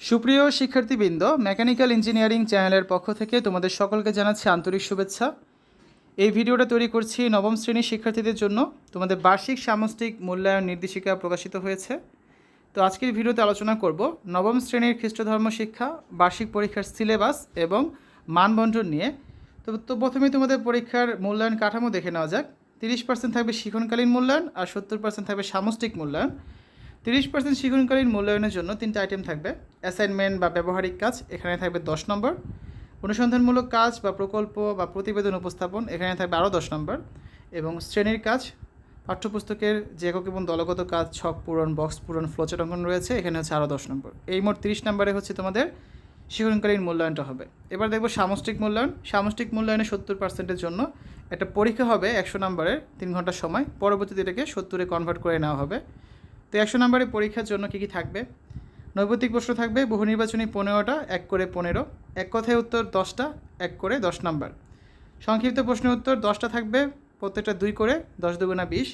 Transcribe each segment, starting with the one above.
সুপ্রিয় শিক্ষার্থীবৃন্দ mechanical engineering চ্যানেলের পক্ষ থেকে তোমাদের সকলকে জানাচ্ছি আন্তরিক শুভেচ্ছা। এই ভিডিওটা তৈরি করছি নবম শ্রেণির শিক্ষার্থীদের জন্য। তোমাদের বার্ষিক সামষ্টিক মূল্যায়ন নির্দেশিকা প্রকাশিত হয়েছে। তো আজকের ভিডিওতে আলোচনা করব নবম শ্রেণির খ্রিস্টধর্ম শিক্ষা, বার্ষিক পরীক্ষার সিলেবাস এবং মানবন্টন নিয়ে। তো তো প্রথমেই তোমাদের পরীক্ষার মূল্যায়ন কাঠামো দেখে নেওয়া যাক। তিরিশ পার্সেন্ট থাকবে শিক্ষণকালীন মূল্যায়ন আর সত্তর পার্সেন্ট থাকবে সামষ্টিক মূল্যায়ন। তিরিশ পার্সেন্ট শিক্ষণকালীন মূল্যায়নের জন্য তিনটা আইটেম থাকবে। অ্যাসাইনমেন্ট বা ব্যবহারিক কাজ, এখানে থাকবে দশ নম্বর। অনুসন্ধানমূলক কাজ বা প্রকল্প বা প্রতিবেদন উপস্থাপন, এখানে থাকবে আরও দশ নম্বর। এবং শ্রেণির কাজ, পাঠ্যপুস্তকের যে একক এবং দলগত কাজ, ছক পূরণ বক্স পূরণ ফ্লোচার্ট অঙ্কন রয়েছে, এখানে হচ্ছে আরও দশ নম্বর। এই মোট তিরিশ নম্বরে হচ্ছে তোমাদের শিক্ষণকালীন মূল্যায়নটা হবে। এবার দেখব সামষ্টিক মূল্যায়ন। সামষ্টিক মূল্যায়নে সত্তর পার্সেন্টের জন্য একটা পরীক্ষা হবে একশো নম্বরের তিন ঘণ্টার সময়। পরবর্তীতে এটাকে সত্তরে কনভার্ট করে নেওয়া হবে। তো একশো নম্বরের পরীক্ষার জন্য কী কী থাকবে? নৈবতিক প্রশ্ন থাকবে, বহু নির্বাচনী পনেরোটা, এক করে পনেরো। এক কথায় উত্তর দশটা, এক করে দশ নাম্বার। সংক্ষিপ্ত প্রশ্নের উত্তর দশটা থাকবে, প্রত্যেকটা দুই করে, দশ দুগুণা বিশ।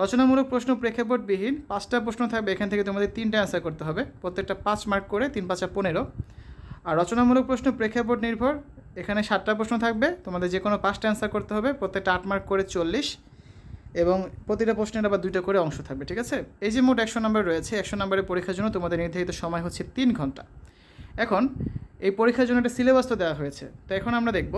রচনামূলক প্রশ্ন প্রেক্ষাপটবিহীন, পাঁচটা প্রশ্ন থাকবে, এখান থেকে তোমাদের তিনটা অ্যান্সার করতে হবে। প্রত্যেকটা পাঁচ মার্ক করে তিন পাঁচা পনেরো। আর রচনামূলক প্রশ্ন প্রেক্ষাপট নির্ভর, এখানে সাতটা প্রশ্ন থাকবে, তোমাদের যে কোনো পাঁচটা অ্যান্সার করতে হবে, প্রত্যেকটা আট মার্ক করে চল্লিশ। এবং প্রতিটা প্রশ্নের আবার দুইটা করে অংশ থাকবে, ঠিক আছে? এই যে মোট একশো নম্বর রয়েছে, একশো নম্বরের পরীক্ষার জন্য তোমাদের নির্ধারিত সময় হচ্ছে তিন ঘণ্টা। এখন এই পরীক্ষার জন্য একটা সিলেবাস তো দেওয়া হয়েছে। তো এখন আমরা দেখব,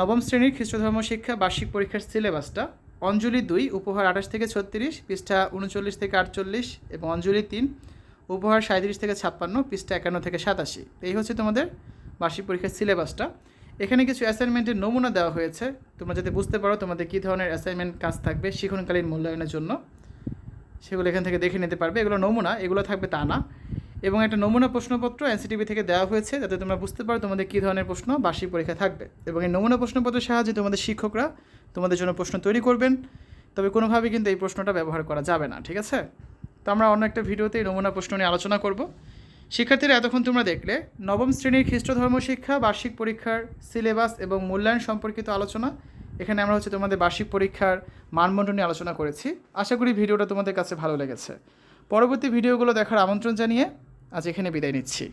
নবম শ্রেণির খ্রিস্টধর্ম শিক্ষা বার্ষিক পরীক্ষার সিলেবাসটা, অঞ্জলি দুই, উপহার আঠাশ থেকে ছত্রিশ, পৃষ্ঠা উনচল্লিশ থেকে আটচল্লিশ এবং অঞ্জলি তিন, উপহার সাঁত্রিশ থেকে ছাপ্পান্ন, পৃষ্ঠা একান্ন থেকে সাতাশি। এই হচ্ছে তোমাদের বার্ষিক পরীক্ষার সিলেবাসটা। এখানে কিছু অ্যাসাইনমেন্টের নমুনা দেওয়া হয়েছে। তোমরা যাতে বুঝতে পারো তোমাদের কী ধরনের অ্যাসাইনমেন্ট কাজ থাকবে শিখনকালীন মূল্যায়নের জন্য। সেগুলো এখান থেকে দেখে নিতে পারবে। এগুলো নমুনা, এগুলো থাকবে তা না। এবং একটা নমুনা প্রশ্নপত্র এনসিটিভি থেকে দেওয়া হয়েছে যাতে তোমরা বুঝতে পারো তোমাদের কী ধরনের প্রশ্ন বার্ষিক পরীক্ষা থাকবে। এবং এই নমুনা প্রশ্নপত্রের সাহায্যে তোমাদের শিক্ষকরা তোমাদের জন্য প্রশ্ন তৈরি করবেন। তবে কোনোভাবেই কিন্তু এই প্রশ্নটা ব্যবহার করা যাবে না, ঠিক আছে? তো আমরা অন্য একটা ভিডিওতে এই নমুনা প্রশ্ন নিয়ে আলোচনা করব। শিক্ষার্থীরা এতক্ষণ তোমরা দেখলে, নবম শ্রেণির খ্রিস্ট ধর্ম শিক্ষা, বার্ষিক পরীক্ষার সিলেবাস এবং মূল্যায়ন সম্পর্কিত আলোচনা। এখানে আমরা হচ্ছে তোমাদের বার্ষিক পরীক্ষার মানমণ্ডল নিয়ে আলোচনা করেছি। আশা করি ভিডিওটা তোমাদের কাছে ভালো লেগেছে। পরবর্তী ভিডিওগুলো দেখার আমন্ত্রণ জানিয়ে আজ এখানে বিদায় নিচ্ছি।